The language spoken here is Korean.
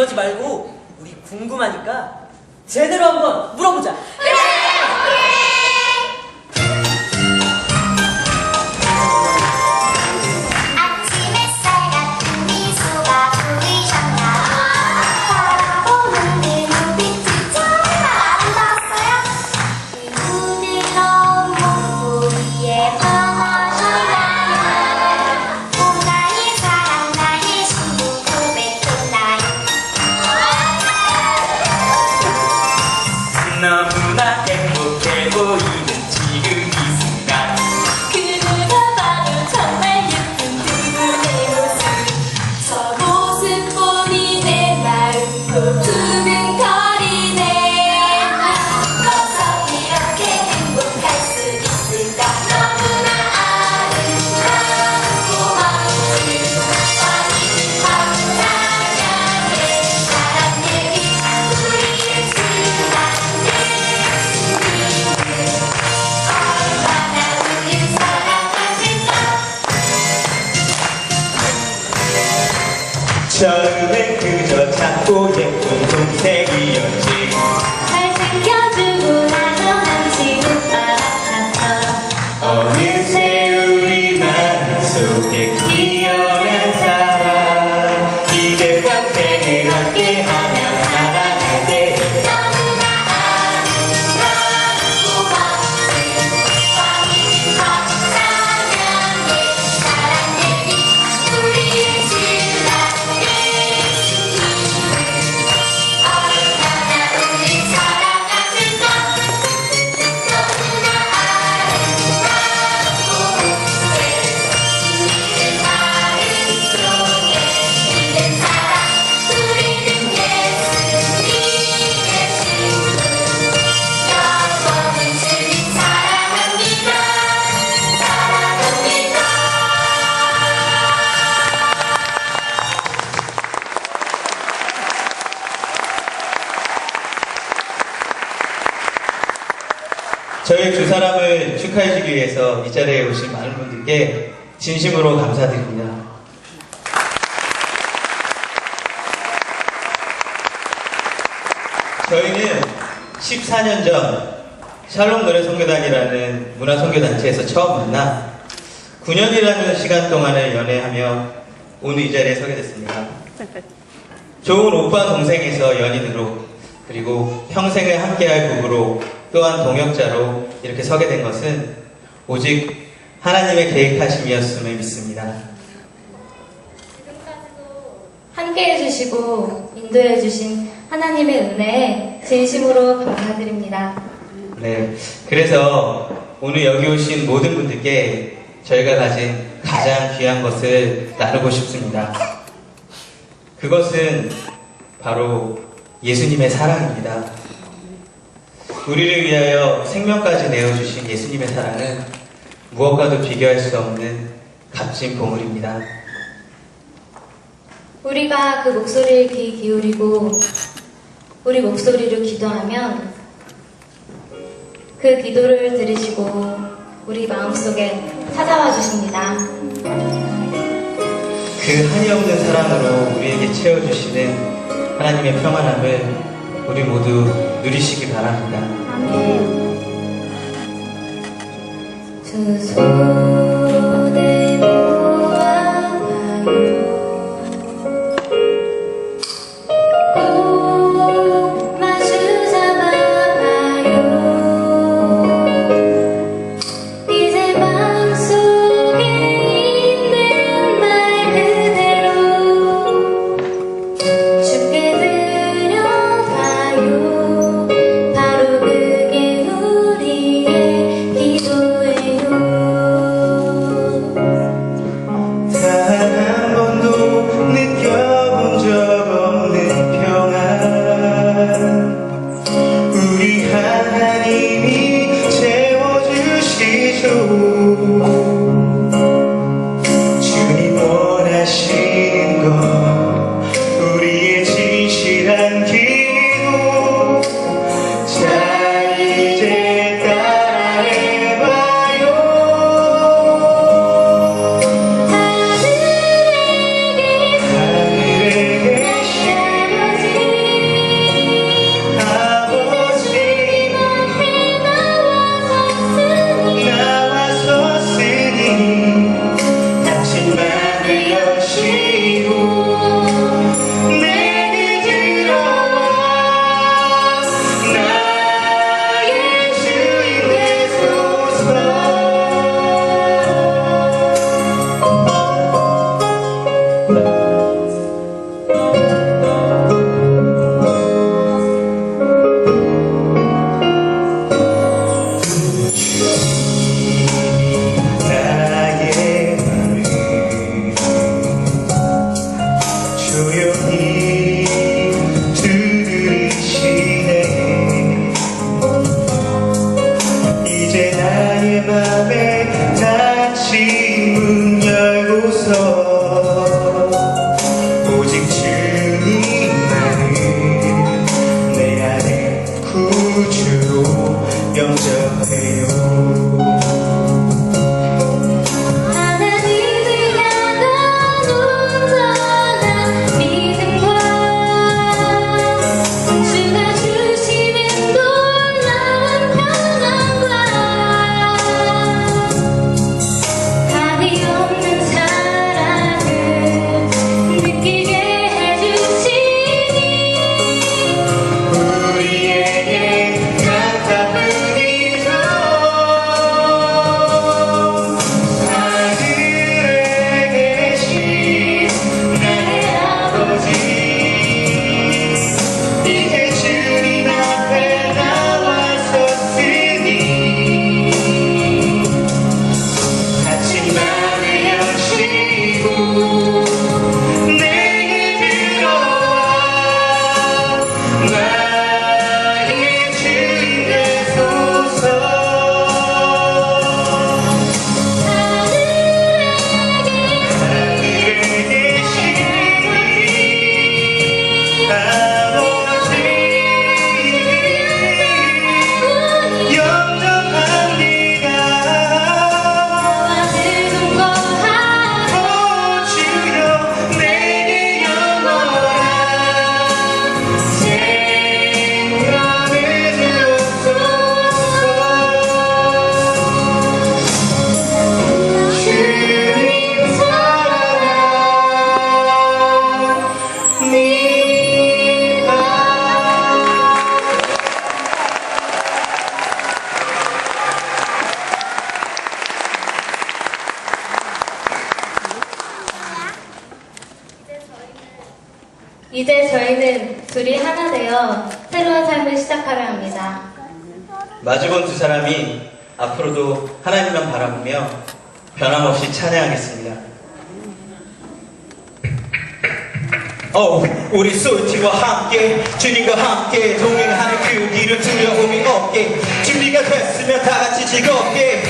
하지 말고 우리 궁금하니까 제대로 한번 물어보자. Krishna 처음엔 그저 작고 예쁜 동생이었지 사람을 축하해주기 위해서 이 자리에 오신 많은 분들께 진심으로 감사드립니다. 저희는 14년 전 샬롬 노래 선교단이라는 문화 선교단체에서 처음 만나 9년이라는 시간 동안을 연애하며 오늘 이 자리에 서게 됐습니다. 좋은 오빠 동생에서 연인으로 그리고 평생을 함께할 부부로 또한 동역자로 이렇게 서게 된 것은 오직 하나님의 계획하심이었음을 믿습니다. 함께 해 주시고 인도해 주신 하나님의 은혜에 진심으로 감사드립니다. 네, 그래서 오늘 여기 오신 모든 분들께 저희가 가진 가장 귀한 것을 나누고 싶습니다. 그것은 바로 예수님의 사랑입니다. 우리를 위하여 생명까지 내어주신 예수님의 사랑은 무엇과도 비교할 수 없는 값진 보물입니다. 우리가 그 목소리를 귀 기울이고 우리 목소리를 기도하면 그 기도를 들으시고 우리 마음속에 찾아와 주십니다. 그 한이 없는 사랑으로 우리에게 채워주시는 하나님의 평안함을 우리 모두 누리시기 바랍니다. 두손 둘이 하나 되어 새로운 삶을 시작하려 합니다. 마주본 두 사람이 앞으로도 하나님만 바라보며 변함없이 찬양하겠습니다. 어, 우리 솔티와 함께 주님과 함께 동행하는 그 길을 두려움이 없게 준비가 됐으면 다 같이 즐겁게